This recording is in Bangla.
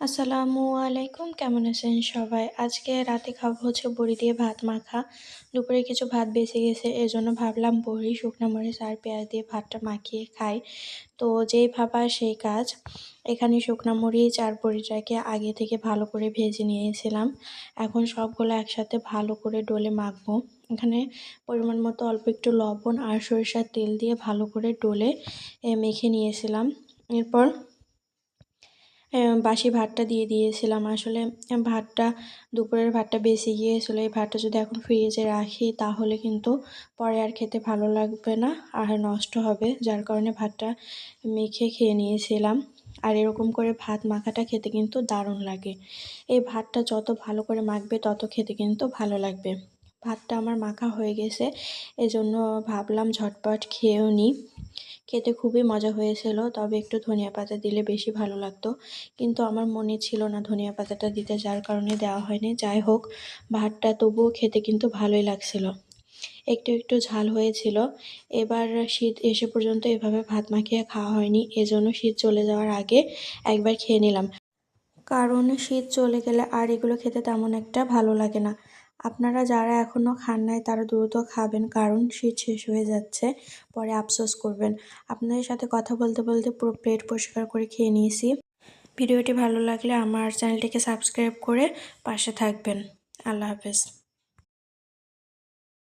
আসসালামু আলাইকুম, কেমন আছেন সবাই? আজকে রাতে খাব হচ্ছে বড়ি দিয়ে ভাত মাখা। দুপুরে কিছু ভাত বেঁচে গেছে, এজন্য ভাবলাম বড়ি, শুকনো মরিচ আর পেঁয়াজ দিয়ে ভাতটা মাখিয়ে খাই। তো যেই ভাবা সেই কাজ। এখানে শুকনো মরিচ আর বড়িটাকে আগে থেকে ভালো করে ভেজে নিয়েছিলাম। এখন সবগুলো একসাথে ভালো করে ডলে মাখবো। এখানে পরিমাণ মতো অল্প একটু লবণ আর সরিষার তেল দিয়ে ভালো করে ডলে মেখে নিয়েছিলাম। এরপর বাসি ভাতটা দিয়ে দিয়েছিলাম। আসলে ভাতটা, দুপুরের ভাতটা বেশি গিয়েছিল। এই ভাতটা যদি এখন ফ্রিজে রাখি, তাহলে কিন্তু পরে আর খেতে ভালো লাগবে না, আর নষ্ট হবে। যার কারণে ভাতটা মেখে খেয়ে নিয়েছিলাম। আর এরকম করে ভাত মাখাটা খেতে কিন্তু দারুণ লাগে। এই ভাতটা যত ভালো করে মাখবে, তত খেতে কিন্তু ভালো লাগবে। ভাতটা আমার মাখা হয়ে গেছে, এজন্য ভাবলাম ঝটপট খেয়েও নিই খেতে খুবই মজা হয়েছিল, তবে একটু ধনিয়া পাতা দিলে বেশি ভালো লাগতো। কিন্তু আমার মনে ছিল না ধনিয়া পাতাটা দিতে যার কারণে দেওয়া হয়নি। যাই হোক, ভাতটা তবুও খেতে কিন্তু ভালোই লাগছিল। একটু একটু ঝাল হয়েছিল। এবার শীত এসে পর্যন্ত এভাবে ভাত মাখিয়ে খাওয়া হয়নি। এজন্য শীত চলে যাওয়ার আগে একবার খেয়ে নিলাম। কারণ শীত চলে গেলে আর এগুলো খেতে তেমন একটা ভালো লাগে না। আপনারা যারা এখনও খান নাই, তারা দ্রুত খাবেন, কারণ শীত শেষ হয়ে যাচ্ছে। পরে আফসোস করবেন। আপনাদের সাথে কথা বলতে বলতে পুরো প্লেট পরিষ্কার করে খেয়ে নিয়েছি। ভিডিওটি ভালো লাগলে আমার চ্যানেলটিকে সাবস্ক্রাইব করে পাশে থাকবেন। আল্লাহ হাফেজ।